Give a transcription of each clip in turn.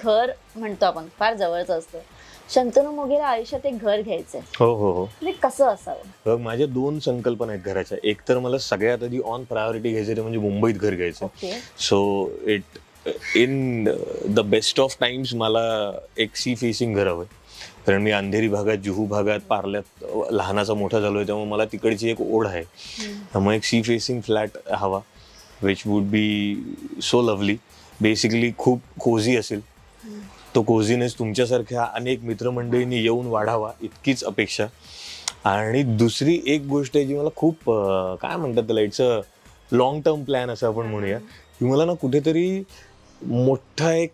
घर म्हणतो आपण फार जवळचं असतं. शंतनू मोगेला आयुष्यात एक घर घ्यायचंय. हो हो हो. ते कसं असावं? बघ माझ्या दोन संकल्पना आहेत घराच्या. एक तर मला सगळ्यात आधी ऑन प्रायोरिटी घ्यायचं ते म्हणजे मुंबईत घर घ्यायचं. Okay. So it in the best of times मला एक सी फेसिंग घर हवं कारण मी अंधेरी भागात जुहू भागात पार्ल्यात अ, लहानाचा मोठा झालोय त्यामुळे मला तिकडची एक ओढ आहे. त्यामुळे एक सी फेसिंग फ्लॅट हवा which would be so lovely basically खूप कोझी असेल. तो कोझीनेस तुमच्यासारख्या अनेक मित्रमंडळींनी येऊन वाढावा इतकीच अपेक्षा. आणि दुसरी एक गोष्ट आहे जी मला खूप अं, काय म्हणतात त्याला it's a long term plan असं आपण म्हणूया. की मला ना कुठेतरी मोठा एक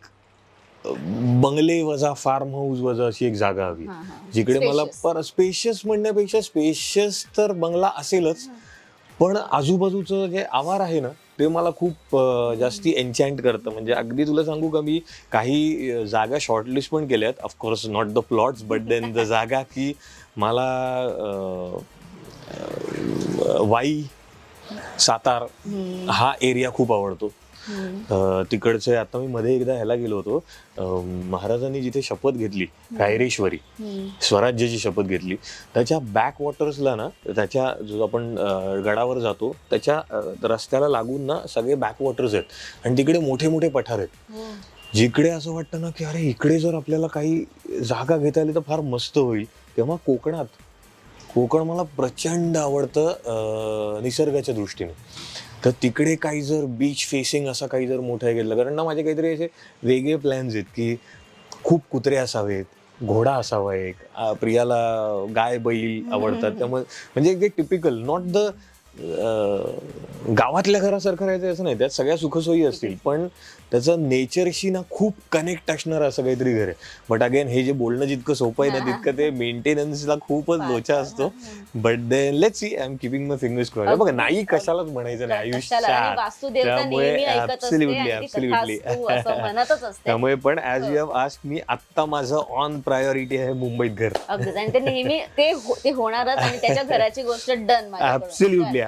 अं, बंगले वजा फार्म हाऊस वजा अशी एक जागा हवी. हा, हा. जिकडे मला Spacious. पर स्पेशियस म्हणण्यापेक्षा स्पेशियस तर बंगला असेलच. पण आजूबाजूचं जे आवार आहे ना ते मला खूप जास्ती एन्चॅन्ट करतं. म्हणजे अगदी तुला सांगू का मी काही जागा शॉर्टलिस्ट पण केल्यात of course not the plots but then the जागा की मला वाई सातार हा एरिया खूप आवडतो. तिकडचे आता मी मध्ये एकदा ह्याला गेलो होतो महाराजांनी जिथे शपथ घेतली कायरेश्वरी. स्वराज्याची शपथ घेतली त्याच्या बॅक वॉटर्सला ना त्याच्या जो आपण गडावर जातो त्याच्या रस्त्याला लागून ना सगळे बॅक वॉटर्स आहेत आणि तिकडे मोठे मोठे पठार आहेत हो. जिकडे असं वाटतं ना की अरे इकडे जर आपल्याला काही जागा घेता आली तर फार मस्त होईल तेव्हा कोकणात कोकण मला प्रचंड आवडतं निसर्गाच्या दृष्टीने. तर तिकडे काही जर बीच फेसिंग असा काही जर मोठा घेतलं कारण ना माझे काहीतरी असे वेगळे प्लॅन्स आहेत की खूप कुत्रे असावेत घोडा असावा एक प्रियाला गाय बैल आवडतात. त्यामुळे म्हणजे एक टिपिकल नॉट द गावातल्या घरासारखं राहायचं असं नाही. त्यात सगळ्या सुखसोयी असतील. पण त्याचं नेचरशी ना खूप कनेक्ट असणार असं काहीतरी घर आहे. बट अगेन हे जे बोलणं जितकं सोपं आहे ना तितकं ते मेंटेनन्सला खूपच लोचा असतो. But then let see I am keeping my fingers cross बघ नाही कशालाच म्हणायचं नाही. आयुष्यात त्यामुळे म्हणतच असते. त्यामुळे पण as you have ask me आत्ता माझं ऑन प्रायोरिटी आहे मुंबईत घर. आणि ते नेहमी ते हो- ते होणारच आणि त्याच्या घराची गोष्ट डन ऍब्सोल्युटली